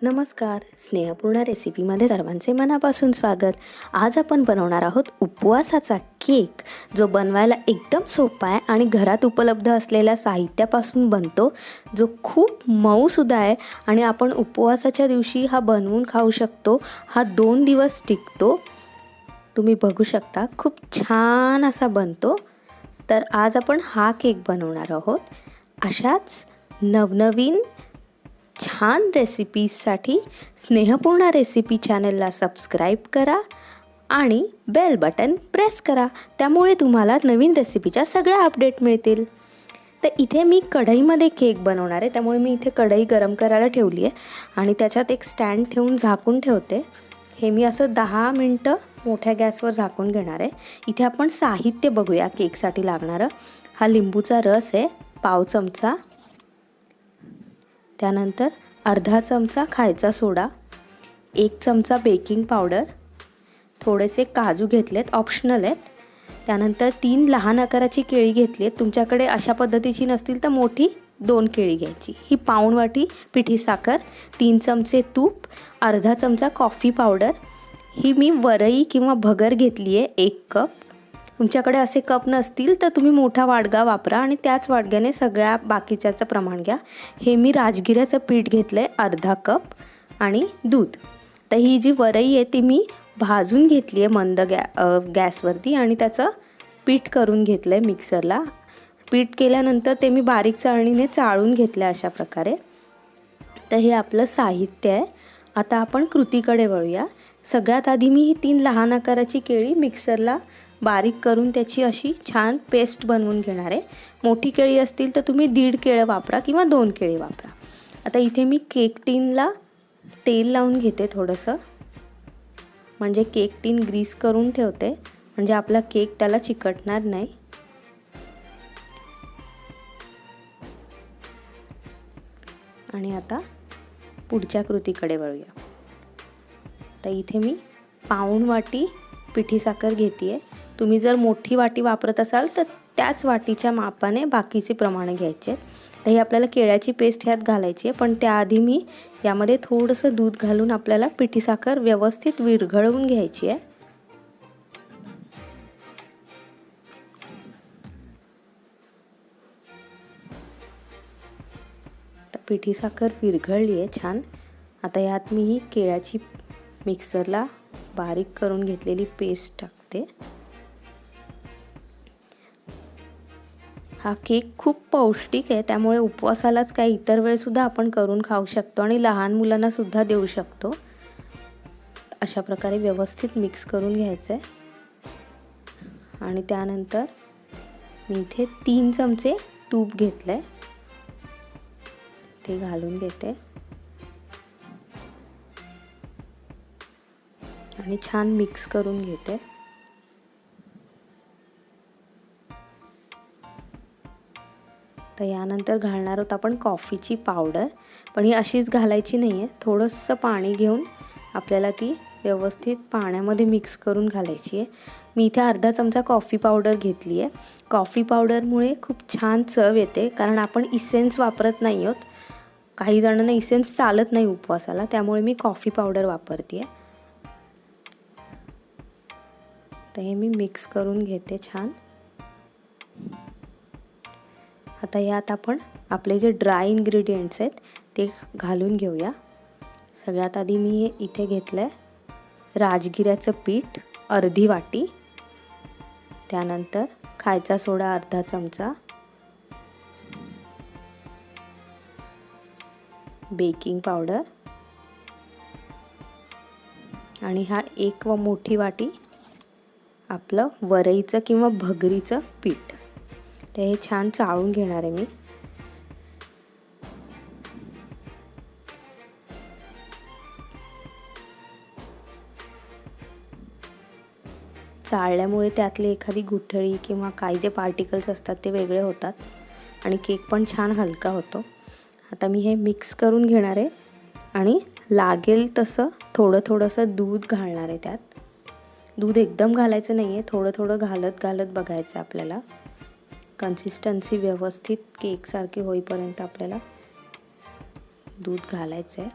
नमस्कार स्नेहपूर्ण रेसिपीमध्ये सर्वांचे मनापासून स्वागत. आज आपण बनवणार आहोत उपवासाचा केक जो बनवायला एकदम सोपा आहे आणि घरात उपलब्ध असलेल्या साहित्यापासून बनतो जो खूप मऊसुद्धा आहे आणि आपण उपवासाच्या दिवशी हा बनवून खाऊ शकतो. हा दोन दिवस टिकतो. तुम्ही बघू शकता खूप छान असा बनतो. तर आज आपण हा केक बनवणार आहोत. अशाच नवनवीन छान रेसिपीजसाठी स्नेहपूर्ण रेसिपी चॅनलला सबस्क्राईब करा आणि बेल बटन प्रेस करा. त्यामुळे तुम्हाला नवीन रेसिपीच्या सगळ्या अपडेट मिळतील. तर इथे मी कढईमध्ये केक बनवणार आहे. त्यामुळे मी इथे कढई गरम करायला ठेवली आहे आणि त्याच्यात एक स्टँड ठेवून झाकून ठेवते. हे मी असं दहा मिनटं मोठ्या गॅसवर झाकून घेणार आहे. इथे आपण साहित्य बघूया केकसाठी लागणारं. हा लिंबूचा रस आहे पाव चमचा. त्यानंतर अर्धा चमचा खायचा सोडा एक चमचा बेकिंग पावडर थोडेसे काजू घेतलेत ऑप्शनल आहेत. त्यानंतर तीन लहान आकाराची केळी घेतली आहेत तुमच्याकडे अशा पद्धतीची नसतील तर मोठी दोन केळी घ्यायची. ही पाऊण वाटी पिठी साखर तीन चमचे तूप अर्धा चमचा कॉफी पावडर. ही मी वरई किंवा भगर घेतली आहे एक कप. तुमच्याकडे असे कप नसतील तर तुम्ही मोठा वाडगा वापरा आणि त्याच वाडग्याने सगळ्या बाकीच्याचं प्रमाण घ्या. हे मी राजगिऱ्याचं पीठ घेतलं आहे अर्धा कप आणि दूध. तर ही जी वरई आहे ती मी भाजून घेतली आहे मंद गॅ गॅसवरती आणि त्याचं पीठ करून घेतलं आहे मिक्सरला. पीठ केल्यानंतर ते मी बारीक चाळणीने चाळून घेतलं अशा प्रकारे. तर हे आपलं साहित्य आहे. आता आपण कृतीकडे वळूया. सगळ्यात आधी मी ही तीन लहान आकाराची केळी मिक्सरला बारीक करून त्याची अशी छान पेस्ट बनवून घेणार आहे. मोठी केळी असतील तर तुम्ही दीड केळं वापरा किंवा दोन केळी वापरा. आता इथे मी केक टीनला तेल लावून घेते थोडंसं. म्हणजे केक टीन ग्रीस करून ठेवते. म्हणजे आपला केक त्याला चिकटणार नाही. आणि आता पुढच्या कृतीकडे वळूया. तर इथे मी पाऊण वाटी पिठी साखर घेते आहे तुम्ही जर मोठी वाटी वापरत असाल तर त्याच वाटीच्या मापाने बाकीचे प्रमाण घ्यायचे. आहेत तर ही आपल्याला केळ्याची पेस्ट ह्यात घालायची आहे. पण त्याआधी मी यामध्ये थोडंसं दूध घालून आपल्याला पिठी साखर व्यवस्थित विरघळवून घ्यायची आहे. तर पिठी साखर विरघळली आहे छान. आता यात मी ही केळ्याची मिक्सरला बारीक करून घेतलेली पेस्ट टाकते. हा केक खूप पौष्टिक आहे. त्यामुळे उपवासालाच काय इतर वेळसुद्धा आपण करून खाऊ शकतो आणि लहान मुलांनासुद्धा देऊ शकतो. अशा प्रकारे व्यवस्थित मिक्स करून घ्यायचं आहे आणि त्यानंतर मी इथे तीन चमचे तूप घेतलं आहे ते घालून घेते. आणि छान मिक्स करून घेते. तर यानंतर घालणार आहोत आपण कॉफीची पावडर. पण ही अशीच घालायची नाही आहे थोडंसं पाणी घेऊन आपल्याला ती व्यवस्थित पाण्यामध्ये मिक्स करून घालायची आहे. मी इथे अर्धा चमचा कॉफी पावडर घेतली आहे. कॉफी पावडरमुळे खूप छान चव येते कारण आपण इसेन्स वापरत नाही आहोत. काही जणांना इसेन्स चालत नाही उपवासाला त्यामुळे मी कॉफी पावडर वापरते आहे. तर हे मी मिक्स करून घेते छान. आता यात आपण आपले जे ड्राय इन्ग्रेडियंट्स आहेत ते घालून घेऊया. सगळ्यात आधी मी हे इथे घेतलं आहे राजगिऱ्याचं पीठ अर्धी वाटी त्यानंतर खायचा सोडा अर्धा चमचा बेकिंग पावडर आणि हा एक व मोठी वाटी आपलं वरईचं किंवा भगरीचं पीठ. ते हे छान चाळून घेणार आहे मी. चाळल्यामुळे त्यातली एखादी गुठळी किंवा काही जे पार्टिकल्स असतात ते वेगळे होतात आणि केक पण छान हलका होतो. आता मी हे मिक्स करून घेणार आहे आणि लागेल तसं थोडं थोडंसं दूध घालणार आहे त्यात. दूध एकदम घालायचं नाही आहे थोडं थोडं घालत घालत बघायचं आपल्याला. कन्सिस्टन्सी व्यवस्थित केकसारखी होईपर्यंत आपल्याला दूध घालायचं आहे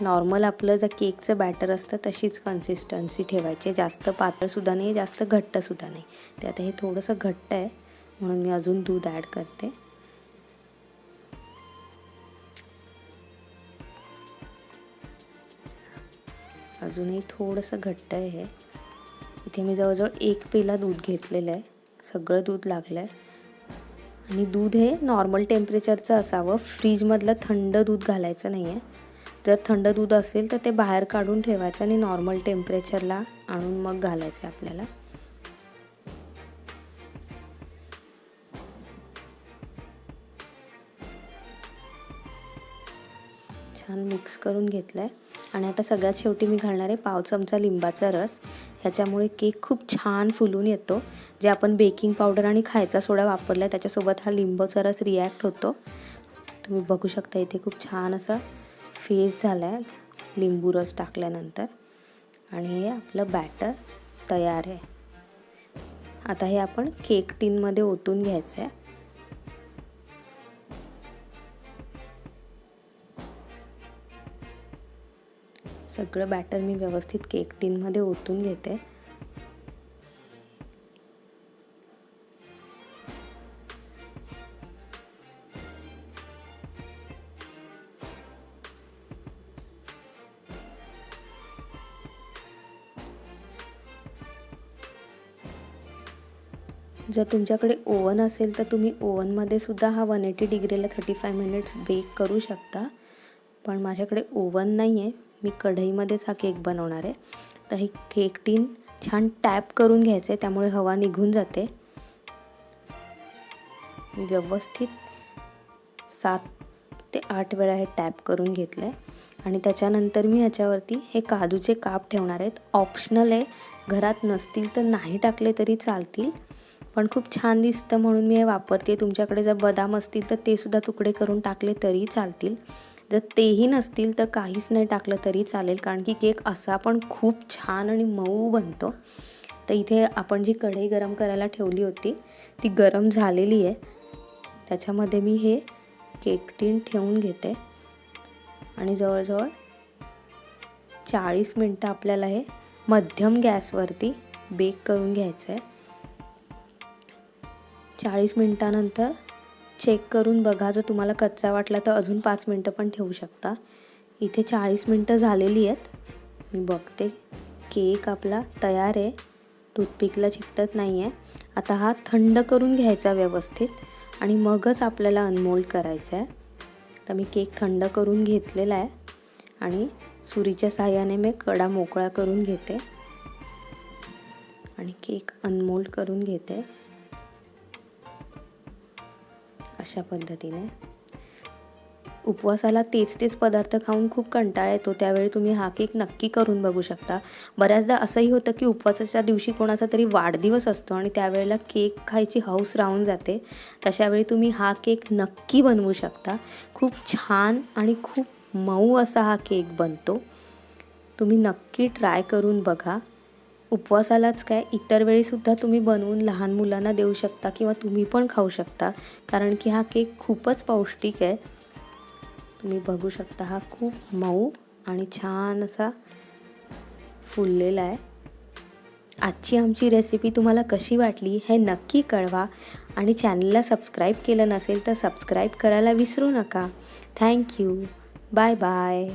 नॉर्मल आपलं जर केकचं बॅटर असतं तशीच कन्सिस्टन्सी ठेवायची. जास्त पातळसुद्धा नाही जास्त घट्टसुद्धा नाही. ते आता हे थोडंसं घट्ट आहे म्हणून मी अजून दूध ॲड करते. अजूनही थोडंसं घट्ट आहे हे. इथे मी जवळजवळ एक पेला दूध घेतलेलं आहे. सगळं दूध लागलं आहे आणि दूध हे नॉर्मल टेम्परेचरचं असावं. फ्रीजमधलं थंड दूध घालायचं नाही आहे जर थंड दूध असेल तर ते बाहेर काढून ठेवायचं आणि नॉर्मल टेम्परेचरला आणून मग घालायचं आपल्याला. छान मिक्स करून घेतलं आहे आणि आता सगळ्यात शेवटी मी घालणार आहे पाव चमचा लिंबाचा रस. ह्याच्यामुळे केक खूप छान फुलून येतो. जे आपण बेकिंग पावडर आणि खायचा सोडा वापरला आहे त्याच्यासोबत हा लिंबाचा रस रिॲक्ट होतो. तुम्ही बघू शकता इथे खूप छान असा फेस झाला आहे लिंबू रस टाकल्यानंतर. आणि हे आपलं बॅटर तयार आहे. आता हे आपण केक टीनमध्ये ओतून घ्यायचं आहे सगळं बॅटर मी व्यवस्थित केक टीनमध्ये ओतून घेते. जर तुमच्याकडे ओव्हन असेल तर तुम्ही ओव्हनमध्ये सुद्धा हा वन एटी डिग्रीला थर्टी फाय मिनिट्स बेक करू शकता. पण माझ्याकडे ओव्हन नाही आहे मी कढईमध्येच हा केक बनवणार आहे. तर हे केक टीन छान टॅप करून घ्यायचे त्यामुळे हवा निघून जाते. व्यवस्थित सात ते आठ वेळा हे टॅप करून घेतलं आहे आणि त्याच्यानंतर मी ह्याच्यावरती हे काजूचे काप ठेवणार आहेत. ऑप्शनल आहे घरात नसतील तर नाही टाकले तरी चालतील. पण खूप छान दिसतं म्हणून मी हे वापरते. तुमच्याकडे जर बदाम असतील तर ते सुद्धा तुकडे करून टाकले तरी चालतील. जर तेही नसतील तर काहीच नाही टाकलं तरी चालेल कारण की केक असा पण खूप छान आणि मऊ बनतो. तर इथे आपण जी कढई गरम करायला ठेवली होती ती गरम झालेली आहे. त्याच्यामध्ये मी हे केक टीन ठेवून घेते. आणि जवळजवळ चाळीस मिनटं आपल्याला हे मध्यम गॅसवरती बेक करून घ्यायचं आहे चाळीस मिनटानंतर चेक करून बघा. जर तुम्हाला कच्चा वाटला तर अजून पाच मिनटं पण ठेवू शकता. इथे चाळीस मिनटं झालेली आहेत. मी बघते. केक आपला तयार आहे. टूथपिकला चिकटत नाही आहे आता हा थंड करून घ्यायचा व्यवस्थित आणि मगच आपल्याला अनमोल्ड करायचा आहे तर मी केक थंड करून घेतलेला आहे आणि सुरीच्या साह्याने मी कडा मोकळा करून घेते. आणि केक अनमोल्ड करून घेते. अशा पद्धतीने. उपवासाला तेच तेच पदार्थ खाऊन खूप कंटाळा येतो. त्यावेळी तुम्ही हा केक नक्की करून बघू शकता. बऱ्याचदा असंही होतं की उपवासाच्या दिवशी कोणाचा तरी वाढदिवस असतो आणि त्यावेळेला केक खायची हौस राहून जाते. तशावेळी तुम्ही हा केक नक्की बनवू शकता. खूप छान आणि खूप मऊ असा हा केक बनतो. तुम्ही नक्की ट्राय करून बघा. उपवासालाच काय? इतर वेळीसुद्धा तुम्ही बनवून लहान मुलांना देऊ शकता किंवा तुम्ही पण खाऊ शकता. कारण की हा केक खूपच पौष्टिक आहे. तुम्ही बघू शकता हा खूप मऊ आणि छान असा फुललेला आहे. आजची आमची रेसिपी तुम्हाला कशी वाटली हे नक्की कळवा आणि चॅनलला सबस्क्राईब केलं नसेल तर सबस्क्राईब करायला विसरू नका. Thank you bye bye